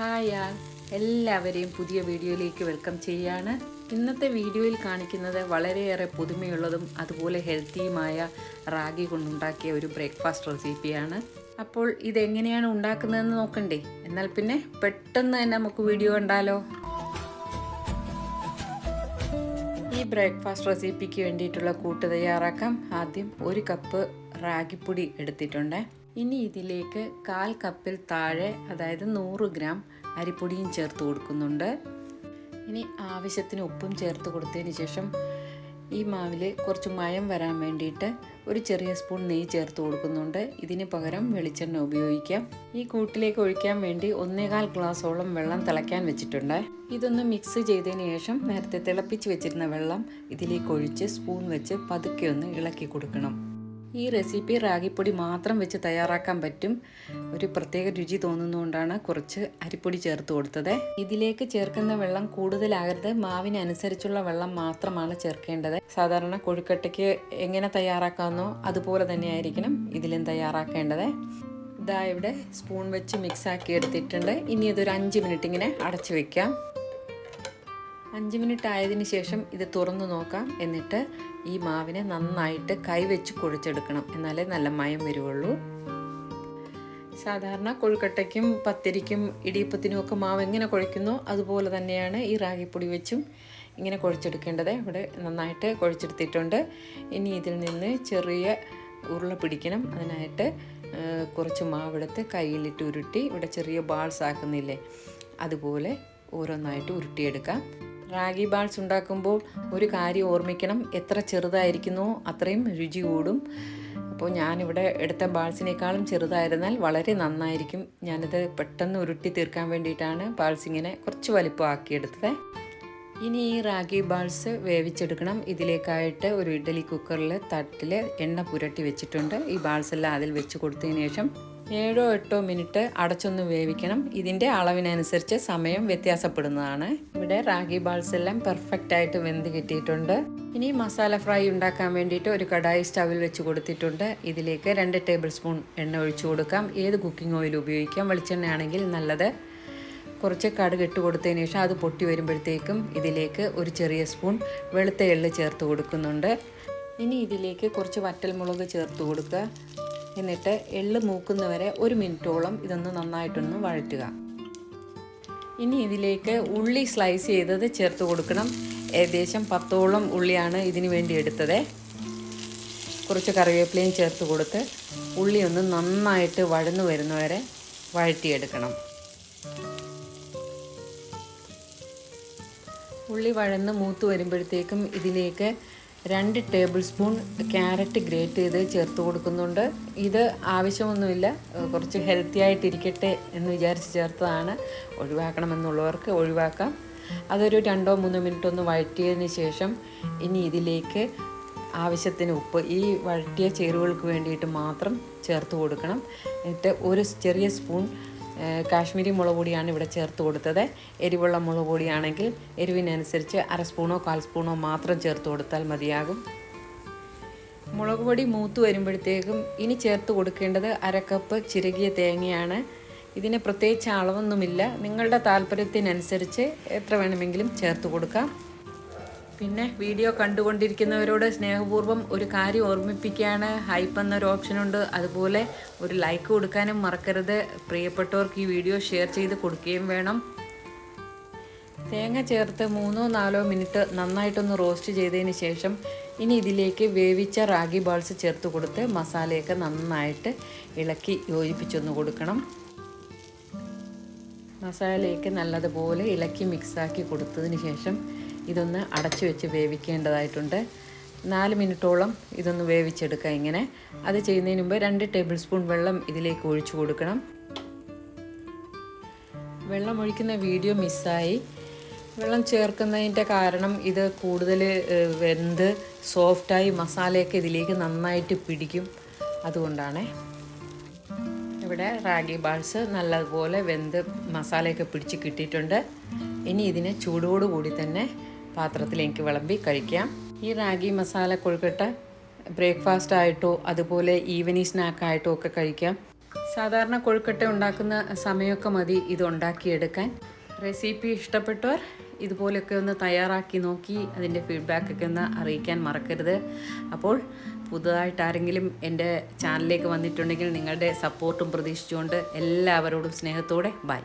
Hi ആൾ. എല്ലാവരെയും പുതിയ വീഡിയോയിലേക്ക് വെൽക്കം ചെയ്യാണ്. ഇന്നത്തെ വീഡിയോയിൽ കാണിക്കുന്നത് വളരെയേറെ പുതുമയുള്ളതും അതുപോലെ ഹെൽത്തിയുമായ റാഗി കൊണ്ടുണ്ടാക്കിയ ഒരു ബ്രേക്ക്ഫാസ്റ്റ് റെസിപ്പിയാണ്. അപ്പോൾ ഇതെങ്ങനെയാണ് ഉണ്ടാക്കുന്നതെന്ന് നോക്കണ്ടേ? എന്നാൽ പിന്നെ പെട്ടെന്ന് തന്നെ നമുക്ക് വീഡിയോ കണ്ടാലോ? ഈ ബ്രേക്ക്ഫാസ്റ്റ് റെസിപ്പിക്ക് വേണ്ടിയിട്ടുള്ള കൂട്ട് തയ്യാറാക്കാം. ആദ്യം ഒരു കപ്പ് റാഗിപ്പൊടി എടുത്തിട്ടുണ്ട്. ഇനി ഇതിലേക്ക് കാൽ കപ്പിൽ താഴെ അതായത് നൂറ് ഗ്രാം അരിപ്പൊടിയും ചേർത്ത് കൊടുക്കുന്നുണ്ട്. ഇനി ആവശ്യത്തിന് ഉപ്പും ചേർത്ത് കൊടുത്തതിന് ശേഷം ഈ മാവിൽ കുറച്ച് മയം വരാൻ വേണ്ടിയിട്ട് ഒരു ചെറിയ സ്പൂൺ നെയ്യ് ചേർത്ത് കൊടുക്കുന്നുണ്ട്. ഇതിന് പകരം വെളിച്ചെണ്ണ ഉപയോഗിക്കാം. ഈ കൂട്ടിലേക്ക് ഒഴിക്കാൻ വേണ്ടി ഒന്നേകാൽ ഗ്ലാസ്സോളം വെള്ളം തിളയ്ക്കാൻ വെച്ചിട്ടുണ്ട്. ഇതൊന്ന് മിക്സ് ചെയ്തതിന് ശേഷം നേരത്തെ തിളപ്പിച്ച് വെച്ചിരുന്ന വെള്ളം ഇതിലേക്ക് ഒഴിച്ച് സ്പൂൺ വെച്ച് പതുക്കെ ഒന്ന് ഇളക്കി കൊടുക്കണം. ഈ റെസിപ്പി റാഗിപ്പൊടി മാത്രം വെച്ച് തയ്യാറാക്കാൻ പറ്റും. ഒരു പ്രത്യേക രുചി തോന്നുന്നതുകൊണ്ടാണ് കുറച്ച് അരിപ്പൊടി ചേർത്ത് കൊടുത്തത്. ഇതിലേക്ക് ചേർക്കുന്ന വെള്ളം കൂടുതലാകരുത്. മാവിനനുസരിച്ചുള്ള വെള്ളം മാത്രമാണ് ചേർക്കേണ്ടത്. സാധാരണ കൊഴുക്കട്ടയ്ക്ക് എങ്ങനെ തയ്യാറാക്കാമെന്നോ അതുപോലെ തന്നെയായിരിക്കണം ഇതിലും തയ്യാറാക്കേണ്ടത്. ഇതാ ഇവിടെ സ്പൂൺ വെച്ച് മിക്സാക്കി എടുത്തിട്ടുണ്ട്. ഇനി ഇതൊരു അഞ്ച് മിനിറ്റ് ഇങ്ങനെ അടച്ചു വെക്കാം. അഞ്ച് മിനിറ്റ് ആയതിനു ശേഷം ഇത് തുറന്നു നോക്കാം. എന്നിട്ട് ഈ മാവിനെ നന്നായിട്ട് കൈവച്ച് കുഴച്ചെടുക്കണം. എന്നാലേ നല്ല മയം വരുവുള്ളൂ. സാധാരണ കൊഴുക്കട്ടയ്ക്കും പത്തിരിക്കും ഇടിയപ്പത്തിനും ഒക്കെ മാവ് എങ്ങനെ കുഴയ്ക്കുന്നോ അതുപോലെ തന്നെയാണ് ഈ റാഗിപ്പൊടി വെച്ചും ഇങ്ങനെ കുഴച്ചെടുക്കേണ്ടത്. ഇവിടെ നന്നായിട്ട് കുഴച്ചെടുത്തിട്ടുണ്ട്. ഇനി ഇതിൽ നിന്ന് ചെറിയ ഉരുള പിടിക്കണം. അതിനായിട്ട് കുറച്ച് മാവെടുത്ത് കയ്യിലിട്ട് ഉരുട്ടി ഇവിടെ ചെറിയ ബാൾസ് ആക്കുന്നില്ലേ? അതുപോലെ ഓരോന്നായിട്ട് ഉരുട്ടിയെടുക്കാം. റാഗി ബാൾസ് ഉണ്ടാക്കുമ്പോൾ ഒരു കാര്യം ഓർമ്മിക്കണം. എത്ര ചെറുതായിരിക്കുന്നു അത്രയും രുചി കൂടും. അപ്പോൾ ഞാനിവിടെ എടുത്ത ബാൾസിനേക്കാളും ചെറുതായിരുന്നാൽ വളരെ നന്നായിരിക്കും. ഞാനിത് പെട്ടെന്ന് ഉരുട്ടി തീർക്കാൻ വേണ്ടിയിട്ടാണ് ബാൾസിങ്ങനെ കുറച്ച് വലിപ്പമാക്കിയെടുത്തത്. ഇനി ഈ റാഗി ബാൾസ് വേവിച്ചെടുക്കണം. ഇതിലേക്കായിട്ട് ഒരു ഇഡ്ഡലി കുക്കറിൽ തട്ടിൽ എണ്ണ പുരട്ടി വെച്ചിട്ടുണ്ട്. ഈ ബാൾസ് എല്ലാം അതിൽ വെച്ച് കൊടുത്തതിന് ശേഷം ഏഴോ എട്ടോ മിനിറ്റ് അടച്ചൊന്ന് വേവിക്കണം. ഇതിന്റെ അളവിനനുസരിച്ച് സമയം വ്യത്യാസപ്പെടുന്നതാണ്. ഇവിടെ റാഗി ബാൾസ് എല്ലാം പെർഫെക്റ്റ് ആയിട്ട് വെന്ത് കിട്ടിയിട്ടുണ്ട്. ഇനി മസാല ഫ്രൈ ഉണ്ടാക്കാൻ വേണ്ടിയിട്ട് ഒരു കടായി സ്റ്റവിൽ വെച്ച് കൊടുത്തിട്ടുണ്ട്. ഇതിലേക്ക് രണ്ട് ടേബിൾ സ്പൂൺ എണ്ണ ഒഴിച്ചു കൊടുക്കാം. ഏത് കുക്കിംഗ് ഓയിൽ ഉപയോഗിക്കാം? വെളിച്ചെണ്ണയാണെങ്കിൽ നല്ലത്. കുറച്ച് കടുക് ഇട്ട് കൊടുത്തതിന് ശേഷം അത് പൊട്ടി വരുമ്പോഴത്തേക്കും ഇതിലേക്ക് ഒരു ചെറിയ സ്പൂൺ വെളുത്ത എള്ള് ചേർത്ത് കൊടുക്കുന്നുണ്ട്. ഇനി ഇതിലേക്ക് കുറച്ച് വറ്റൽമുളക് ചേർത്ത് കൊടുക്കുക. എന്നിട്ട് എള്ള് മൂക്കുന്നവരെ ഒരു മിനിറ്റോളം ഇതൊന്ന് നന്നായിട്ടൊന്ന് വഴറ്റുക. ഇനി ഇതിലേക്ക് ഉള്ളി സ്ലൈസ് ചെയ്തത് ചേർത്ത് കൊടുക്കണം. ഏകദേശം പത്തോളം ഉള്ളിയാണ് ഇതിന് വേണ്ടി എടുത്തത്. കുറച്ച് കറിവേപ്പിലയും ചേർത്ത് കൊടുത്ത് ഉള്ളി ഒന്ന് നന്നായിട്ട് വഴന്നു വരുന്നവരെ വഴറ്റിയെടുക്കണം. ഉള്ളി വഴന്ന് മൂത്ത് വരുമ്പോഴത്തേക്കും ഇതിലേക്ക് രണ്ട് ടേബിൾ സ്പൂൺ ക്യാരറ്റ് ഗ്രേറ്റ് ചെയ്ത് ചേർത്ത് കൊടുക്കുന്നുണ്ട്. ഇത് ആവശ്യമൊന്നുമില്ല. കുറച്ച് ഹെൽത്തി ആയിട്ടിരിക്കട്ടെ എന്ന് വിചാരിച്ച് ചേർത്തതാണ്. ഒഴിവാക്കണമെന്നുള്ളവർക്ക് ഒഴിവാക്കാം. അതൊരു രണ്ടോ മൂന്നോ മിനിറ്റ് ഒന്ന് വഴറ്റിയതിന് ശേഷം ഇനി ഇതിലേക്ക് ആവശ്യത്തിന് ഉപ്പ് ഈ വഴറ്റിയ ചേരുവകൾക്ക് വേണ്ടിയിട്ട് മാത്രം ചേർത്ത് കൊടുക്കണം. എന്നിട്ട് ഒരു ചെറിയ സ്പൂൺ കാശ്മീരി മുളക് പൊടിയാണ് ഇവിടെ ചേർത്ത് കൊടുത്തത്. എരിവുള്ള മുളക് പൊടിയാണെങ്കിൽ എരിവിനനുസരിച്ച് അര സ്പൂണോ കാൽ സ്പൂണോ മാത്രം ചേർത്ത് കൊടുത്താൽ മതിയാകും. മുളക് പൊടി മൂത്ത് വരുമ്പോഴത്തേക്കും ഇനി ചേർത്ത് കൊടുക്കേണ്ടത് അര കപ്പ് ചിരകിയ തേങ്ങയാണ്. ഇതിന് പ്രത്യേകിച്ച് അളവൊന്നുമില്ല. നിങ്ങളുടെ താല്പര്യത്തിനനുസരിച്ച് എത്ര വേണമെങ്കിലും ചേർത്ത് കൊടുക്കാം. പിന്നെ വീഡിയോ കണ്ടുകൊണ്ടിരിക്കുന്നവരോട് സ്നേഹപൂർവം ഒരു കാര്യം ഓർമ്മിപ്പിക്കുകയാണ് ഹൈപ്പ് എന്നൊരു ഓപ്ഷനുണ്ട് അതുപോലെ ഒരു ലൈക്ക് കൊടുക്കാനും മറക്കരുത്. പ്രിയപ്പെട്ടവർക്ക് ഈ വീഡിയോ ഷെയർ ചെയ്ത് കൊടുക്കുകയും വേണം. തേങ്ങ ചേർത്ത് മൂന്നോ നാലോ മിനിറ്റ് നന്നായിട്ടൊന്ന് റോസ്റ്റ് ചെയ്തതിന് ശേഷം ഇനി ഇതിലേക്ക് വേവിച്ച റാഗി ബാൾസ് ചേർത്ത് കൊടുത്ത് മസാലയൊക്കെ നന്നായിട്ട് ഇളക്കി യോജിപ്പിച്ചൊന്ന് കൊടുക്കണം. മസാലയൊക്കെ നല്ലതുപോലെ ഇളക്കി മിക്സാക്കി കൊടുത്തതിന് ശേഷം ഇതൊന്ന് അടച്ചു വെച്ച് വേവിക്കേണ്ടതായിട്ടുണ്ട്. നാല് മിനിറ്റോളം ഇതൊന്ന് വേവിച്ചെടുക്കുക ഇങ്ങനെ. അത് ചെയ്യുന്നതിന് മുമ്പ് രണ്ട് ടേബിൾ സ്പൂൺ വെള്ളം ഇതിലേക്ക് ഒഴിച്ചു കൊടുക്കണം. വെള്ളം ഒഴിക്കുന്ന വീഡിയോ മിസ്സായി. വെള്ളം ചേർക്കുന്നതിന്റെ കാരണം ഇത് കൂടുതൽ വെന്ത് സോഫ്റ്റായി മസാലയൊക്കെ ഇതിലേക്ക് നന്നായിട്ട് പിടിക്കും. അതുകൊണ്ടാണ്. ഇവിടെ റാഗി ബാൾസ് നല്ലതുപോലെ വെന്ത് മസാലയൊക്കെ പിടിച്ച് കിട്ടിയിട്ടുണ്ട്. ഇനി ഇതിനെ ചൂടോടുകൂടി തന്നെ പാത്രത്തിലേക്ക് വിളമ്പി കഴിക്കാം. ഈ റാഗി മസാല കൊഴുക്കട്ട ബ്രേക്ക്ഫാസ്റ്റ് ആയിട്ടോ അതുപോലെ ഈവനിങ് സ്നാക്കായിട്ടോ ഒക്കെ കഴിക്കാം. സാധാരണ കൊഴുക്കട്ട ഉണ്ടാക്കുന്ന സമയമൊക്കെ മതി ഇത് ഉണ്ടാക്കിയെടുക്കാൻ. റെസിപ്പി ഇഷ്ടപ്പെട്ടവർ ഇതുപോലെയൊക്കെ ഒന്ന് തയ്യാറാക്കി നോക്കി അതിന്റെ ഫീഡ്ബാക്കൊക്കെ ഒന്ന് അറിയിക്കാൻ മറക്കരുത്. അപ്പോൾ പുതുതായിട്ട് ആരെങ്കിലും എന്റെ ചാനലിലേക്ക് വന്നിട്ടുണ്ടെങ്കിൽ നിങ്ങളുടെ സപ്പോർട്ടും പ്രതീക്ഷിച്ചുകൊണ്ട് എല്ലാവരോടും സ്നേഹത്തോടെ ബൈ